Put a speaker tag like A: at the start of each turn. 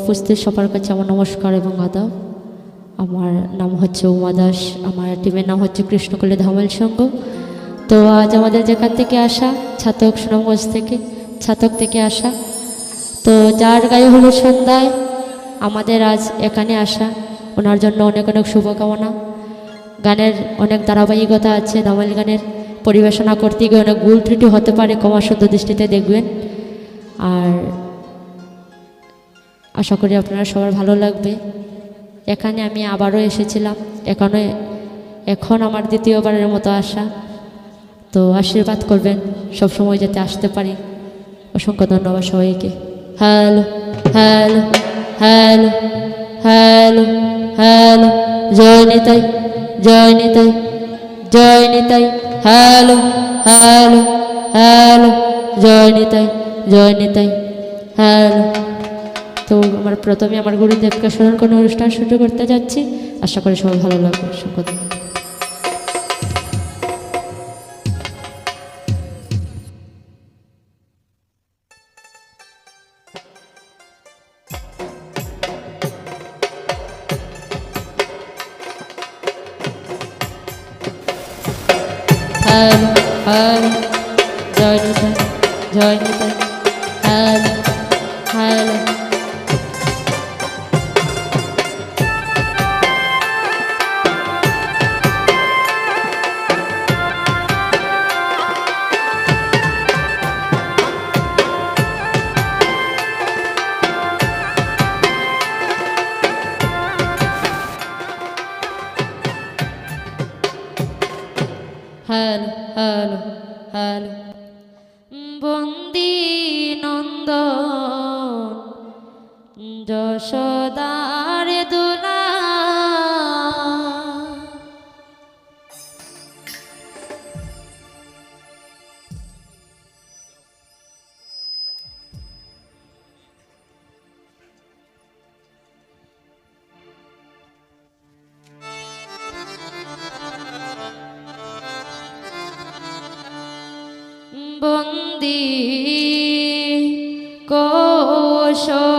A: উপস্থিত সবার কাছে আমার নমস্কার এবং আদাব। আমার নাম হচ্ছে উমা দাস, আমার টিমের নাম হচ্ছে কৃষ্ণকলী ধামাল সংঘ। তো আজ আমাদের যেখান থেকে আসা, ছাতক সুনামগঞ্জ থেকে, ছাতক থেকে আসা। তো যার গায়ে হলো সন্ধ্যায় আমাদের আজ এখানে আসা, ওনার জন্য অনেক অনেক শুভকামনা। গানের অনেক ধারাবাহিকতা আছে, ধামাল গানের পরিবেশনা করতে গিয়ে অনেক ভুল ত্রুটি হতে পারে, ক্ষমা শুদ্ধ দৃষ্টিতে দেখবেন। আর আশা করি আপনারা সবার ভালো লাগবে। এখানে আমি আবারও এসেছিলাম। এখনও এখন আমার দ্বিতীয়বারের মতো আসা। তো আশীর্বাদ করবেন সব সময় যাতে আসতে পারি। অসংখ্য ধন্যবাদ সবাইকে। Hello hello hello hello hello, জয় নিতাই জয় নিতাই জয় নিতাই, হ্যালো হ্যালো হ্যালো, জয় নিতাই জয় নিতাই, হ্যালো। তো আমার প্রথমে আমার গুরুদেবকে স্মরণ করে অনুষ্ঠান শুরু করতে যাচ্ছি। আশা করি সবাই ভালো লাগবে। অসংখ্য ধন্যবাদ। হ্যালো হ্যালো জয় নিতাই, জয় হ্যালো হ্যালো হ্যালো। বন্দি নন্দ যশোদার ti cô số